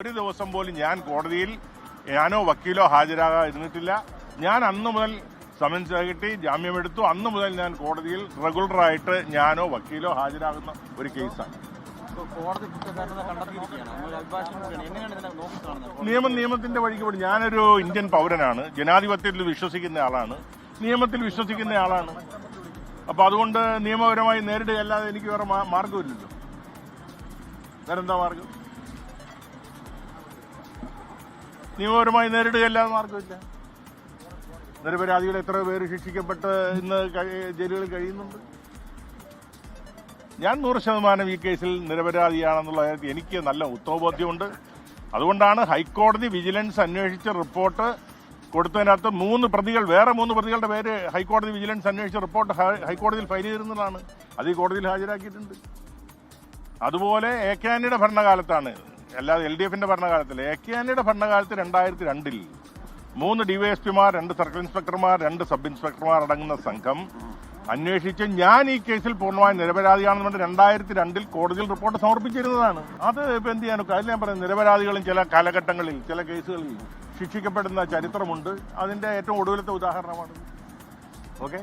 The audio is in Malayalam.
ഒരു ദിവസം പോലും ഞാൻ കോടതിയിൽ ഞാനോ വക്കീലോ ഹാജരാകാതിരുന്നിട്ടില്ല ഞാൻ അന്ന് മുതൽ സമൻസ് കിട്ടി ജാമ്യമെടുത്തു അന്ന് മുതൽ ഞാൻ കോടതിയിൽ റെഗുലറായിട്ട് ഞാനോ വക്കീലോ ഹാജരാകുന്ന ഒരു കേസാണ്. നിയമം നിയമത്തിന്റെ വഴിക്ക് പോയി ഞാനൊരു ഇന്ത്യൻ പൗരനാണ്. ജനാധിപത്യത്തിൽ വിശ്വസിക്കുന്ന ആളാണ്. നിയമത്തിൽ വിശ്വസിക്കുന്ന ആളാണ്. അപ്പൊ അതുകൊണ്ട് നിയമപരമായി നേരിടുകയല്ലാതെ എനിക്ക് വേറെ മാർഗമില്ലല്ലോ വേറെന്താ മാർഗം നിയമപരമായി നേരിടുകയല്ലാതെ മാർഗമില്ല. നിരപരാധികൾ എത്ര പേര് ശിക്ഷിക്കപ്പെട്ട് ഇന്ന് ജയിലുകളിൽ കഴിയുന്നുണ്ട്? ഞാൻ നൂറ് ശതമാനം ഈ കേസിൽ നിരപരാധിയാണെന്നുള്ള കാര്യത്തിൽ എനിക്ക് നല്ല ഉത്തമബോധ്യമുണ്ട്. അതുകൊണ്ടാണ് ഹൈക്കോടതി വിജിലൻസ് അന്വേഷിച്ച റിപ്പോർട്ട് കൊടുത്തതിനകത്ത് മൂന്ന് പ്രതികൾ വേറെ മൂന്ന് പ്രതികളുടെ പേര് ഹൈക്കോടതി വിജിലൻസ് അന്വേഷിച്ച റിപ്പോർട്ട് ഹൈക്കോടതിയിൽ ഫയൽ ചെയ്തിരുന്നതാണ്. അത് ഈ കോടതിയിൽ ഹാജരാക്കിയിട്ടുണ്ട്. അതുപോലെ എ കെ ആന്റണിയുടെ ഭരണകാലത്താണ്. അല്ലാതെ എൽ ഡി എഫിന്റെ ഭരണകാലത്തിൽ എ കെ ആന്റണിയുടെ ഭരണകാലത്ത് രണ്ടായിരത്തി രണ്ടിൽ മൂന്ന് ഡിവൈഎസ്പിമാർ രണ്ട് സർക്കിൾ ഇൻസ്പെക്ടർമാർ രണ്ട് സബ് ഇൻസ്പെക്ടർമാർ അടങ്ങുന്ന സംഘം അന്വേഷിച്ച് ഞാൻ ഈ കേസിൽ പൂർണമായി നിരപരാധിയാണെന്ന് പറഞ്ഞ് രണ്ടായിരത്തി രണ്ടിൽ കോടതിയിൽ റിപ്പോർട്ട് സമർപ്പിച്ചിരുന്നതാണ്. അത് ഇപ്പൊ എന്ത് ചെയ്യാനൊക്കെ അതിൽ ഞാൻ പറയുന്നത് നിരപരാധികളും ചില കാലഘട്ടങ്ങളിൽ ചില കേസുകളിൽ ശിക്ഷിക്കപ്പെടുന്ന ചരിത്രമുണ്ട്. അതിന്റെ ഏറ്റവും ഒടുവിലത്തെ ഉദാഹരണമാണ്. ഓക്കെ?